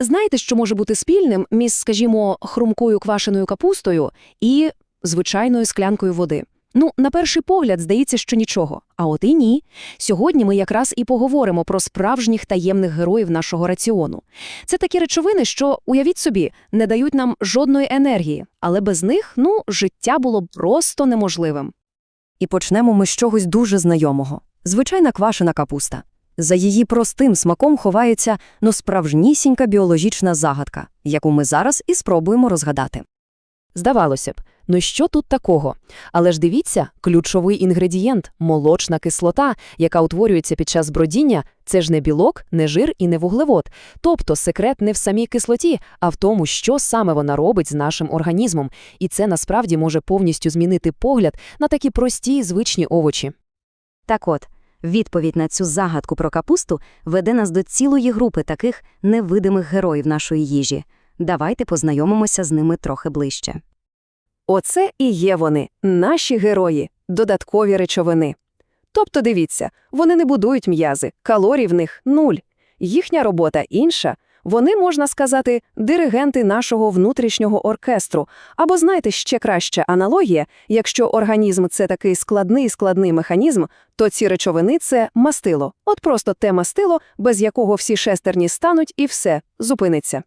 Знаєте, що може бути спільним між, скажімо, хрумкою квашеною капустою і звичайною склянкою води? Ну, на перший погляд, здається, що нічого. А от і ні. Сьогодні ми якраз і поговоримо про справжніх таємних героїв нашого раціону. Це такі речовини, що, уявіть собі, не дають нам жодної енергії, але без них, ну, життя було просто неможливим. І почнемо ми з чогось дуже знайомого. Звичайна квашена капуста. За її простим смаком ховається ну, справжнісінька біологічна загадка, яку ми зараз і спробуємо розгадати. Здавалося б, ну що тут такого? Але ж дивіться, ключовий інгредієнт – молочна кислота, яка утворюється під час бродіння, це ж не білок, не жир і не вуглевод. Тобто секрет не в самій кислоті, а в тому, що саме вона робить з нашим організмом. І це насправді може повністю змінити погляд на такі прості і звичні овочі. Так от, відповідь на цю загадку про капусту веде нас до цілої групи таких невидимих героїв нашої їжі. Давайте познайомимося з ними трохи ближче. Оце і є вони, наші герої, додаткові речовини. Тобто, дивіться, вони не будують м'язи, калорій в них нуль. Їхня робота інша. Вони, можна сказати, диригенти нашого внутрішнього оркестру. Або, знаєте, ще краща аналогія, якщо організм – це такий складний-складний механізм, то ці речовини – це мастило. От просто те мастило, без якого всі шестерні стануть і все, зупиниться.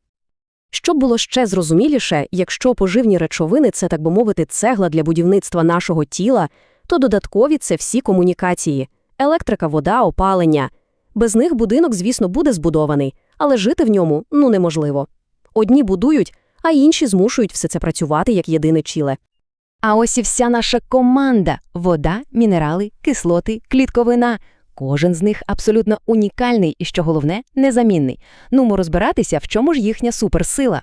Щоб було ще зрозуміліше, якщо поживні речовини – це, так би мовити, цегла для будівництва нашого тіла, то додаткові – це всі комунікації – електрика, вода, опалення. Без них будинок, звісно, буде збудований, але жити в ньому ну неможливо. Одні будують, а інші змушують все це працювати як єдине чіле. А ось і вся наша команда – вода, мінерали, кислоти, клітковина. Кожен з них абсолютно унікальний і, що головне, незамінний. Нумо розбиратися, в чому ж їхня суперсила.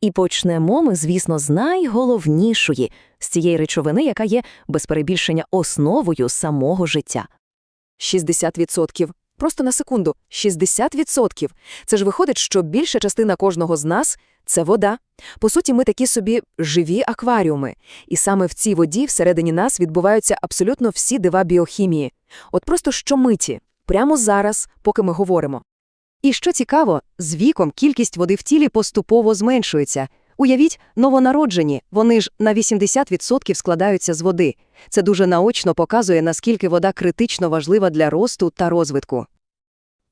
І почнемо ми, звісно, з найголовнішої – з цієї речовини, яка є, без перебільшення, основою самого життя. 60%. Просто на секунду. 60%. Це ж виходить, що більша частина кожного з нас – це вода. По суті, ми такі собі живі акваріуми. І саме в цій воді всередині нас відбуваються абсолютно всі дива біохімії. От просто щомиті, прямо зараз, поки ми говоримо. І що цікаво, з віком кількість води в тілі поступово зменшується. Уявіть, новонароджені, вони ж на 80% складаються з води. Це дуже наочно показує, наскільки вода критично важлива для росту та розвитку.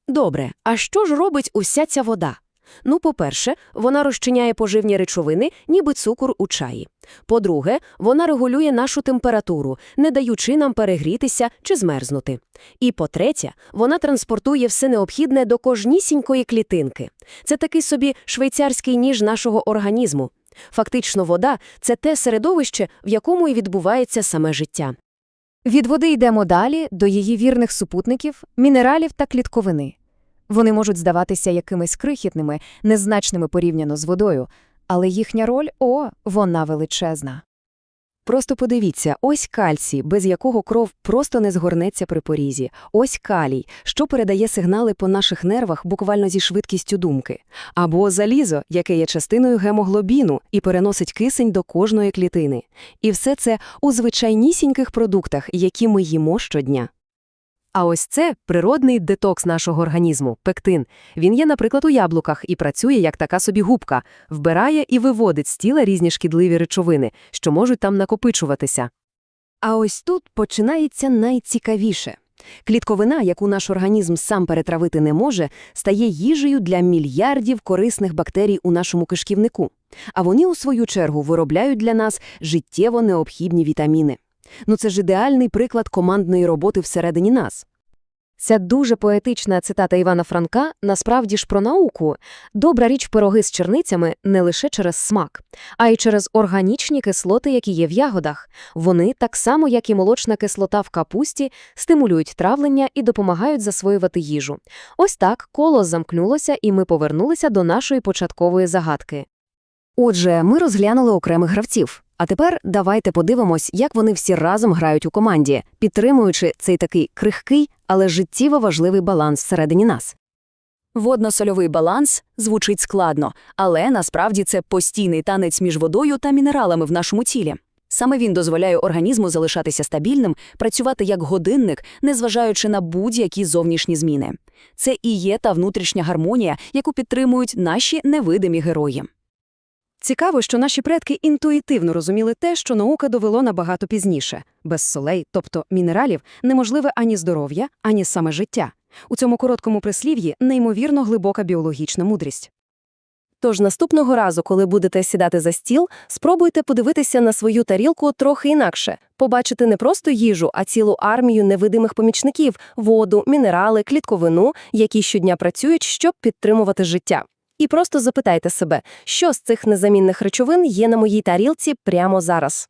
Добре, а що ж робить уся ця вода? Ну, по-перше, вона розчиняє поживні речовини, ніби цукор у чаї. По-друге, вона регулює нашу температуру, не даючи нам перегрітися чи змерзнути. І по-третє, вона транспортує все необхідне до кожнісінької клітинки. Це такий собі швейцарський ніж нашого організму. Фактично, вода – це те середовище, в якому і відбувається саме життя. Від води йдемо далі до її вірних супутників, мінералів та клітковини. Вони можуть здаватися якимись крихітними, незначними порівняно з водою, але їхня роль о, вона величезна. Просто подивіться, ось кальцій, без якого кров просто не згорнеться при порізі. Ось калій, що передає сигнали по наших нервах буквально зі швидкістю думки. Або залізо, яке є частиною гемоглобіну і переносить кисень до кожної клітини. І все це у звичайнісіньких продуктах, які ми їмо щодня. А ось це природний детокс нашого організму, пектин. Він є, наприклад, у яблуках і працює як така собі губка, вбирає і виводить з тіла різні шкідливі речовини, що можуть там накопичуватися. А ось тут починається найцікавіше. Клітковина, яку наш організм сам перетравити не може, стає їжею для мільярдів корисних бактерій у нашому кишківнику. А вони, у свою чергу, виробляють для нас життєво необхідні вітаміни. Ну це ж ідеальний приклад командної роботи всередині нас. Ця дуже поетична цитата Івана Франка насправді ж про науку. Добра річ пироги з черницями не лише через смак, а й через органічні кислоти, які є в ягодах. Вони, так само як і молочна кислота в капусті, стимулюють травлення і допомагають засвоювати їжу. Ось так коло замкнулося, і ми повернулися до нашої початкової загадки. Отже, ми розглянули окремих гравців. А тепер давайте подивимось, як вони всі разом грають у команді, підтримуючи цей такий крихкий, але життєво важливий баланс всередині нас. Водно-сольовий баланс звучить складно, але насправді це постійний танець між водою та мінералами в нашому тілі. Саме він дозволяє організму залишатися стабільним, працювати як годинник, незважаючи на будь-які зовнішні зміни. Це і є та внутрішня гармонія, яку підтримують наші невидимі герої. Цікаво, що наші предки інтуїтивно розуміли те, що наука довело набагато пізніше. Без солей, тобто мінералів, неможливе ані здоров'я, ані саме життя. У цьому короткому прислів'ї неймовірно глибока біологічна мудрість. Тож наступного разу, коли будете сідати за стіл, спробуйте подивитися на свою тарілку трохи інакше, побачити не просто їжу, а цілу армію невидимих помічників – воду, мінерали, клітковину, які щодня працюють, щоб підтримувати життя. І просто запитайте себе, що з цих незамінних речовин є на моїй тарілці прямо зараз.